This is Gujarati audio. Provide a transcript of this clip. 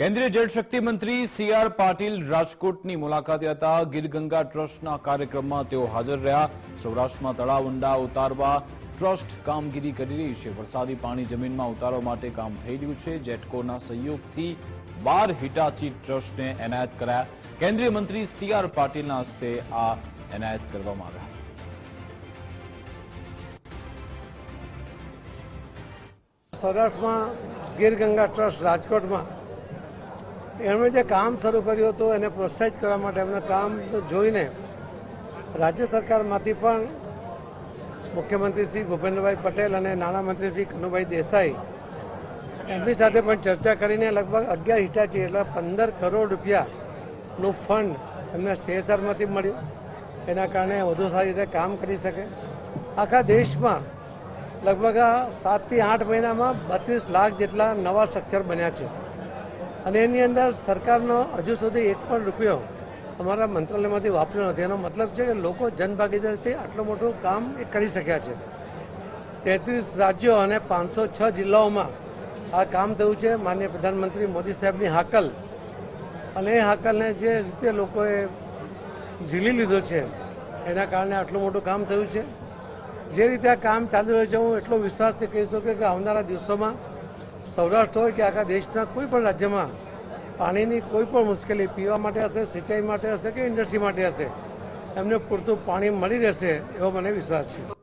કેન્દ્રીય જળશક્તિ મંત્રી સી આર પાટીલ રાજકોટની મુલાકાતે હતા. ગીર ગંગા ટ્રસ્ટના કાર્યક્રમમાં તેઓ હાજર રહ્યા. સૌરાષ્ટ્રમાં તળાવ ઊંડા ઉતારવા ટ્રસ્ટ કામગીરી કરી રહી છે. વરસાદી પાણી જમીનમાં ઉતારવા માટે કામ થઈ રહ્યું છે. જેટકોના સહયોગથી બાર હિટાચી ટ્રસ્ટને એનાયત કરાયા. કેન્દ્રીય મંત્રી સી આર પાટીલના હસ્તે આ એનાયત કરવામાં આવ્યા. સૌરાષ્ટ્રમાં ગીર ગંગા ટ્રસ્ટ રાજકોટમાં એમણે જે કામ શરૂ કર્યું હતું, એને પ્રોત્સાહિત કરવા માટે એમનું કામ જોઈને રાજ્ય સરકારમાંથી પણ મુખ્યમંત્રી શ્રી ભૂપેન્દ્રભાઈ પટેલ અને નાણામંત્રી શ્રી કનુભાઈ દેસાઈ એમની સાથે પણ ચર્ચા કરીને લગભગ અગિયાર હિટાચી એટલે પંદર કરોડ રૂપિયાનું ફંડ એમને સીએસઆરમાંથી મળ્યું. એના કારણે વધુ સારી રીતે કામ કરી શકે. આખા દેશમાં લગભગ સાતથી આઠ મહિનામાં બત્રીસ લાખ જેટલા નવા સ્ટ્રક્ચર બન્યા છે. અને એની અંદર સરકારનો હજુ સુધી એક પણ રૂપિયો અમારા મંત્રાલયમાંથી વાપર્યો નથી. એનો મતલબ છે કે લોકો જનભાગીદારીથી આટલું મોટું કામ એ કરી શક્યા છે. તેત્રીસ રાજ્યો અને પાંચસો છ જિલ્લાઓમાં આ કામ થયું છે. માન્ય પ્રધાનમંત્રી મોદી સાહેબની હાકલ. અને એ હાકલને જે રીતે લોકોએ ઝીલી લીધો છે, એના કારણે આટલું મોટું કામ થયું છે. જે રીતે આ કામ ચાલી રહ્યું છે, હું એટલો વિશ્વાસથી કહી શકું કે આવનારા દિવસોમાં સૌરાષ્ટ્ર હોય કે આખા દેશના કોઈ પણ રાજ્યમાં પાણીની કોઈ પણ મુશ્કેલી પીવા માટે હશે, સિંચાઈ માટે હશે કે ઇન્ડસ્ટ્રી માટે હશે, એમને પૂરતું પાણી મળી રહેશે એવો મને વિશ્વાસ છે.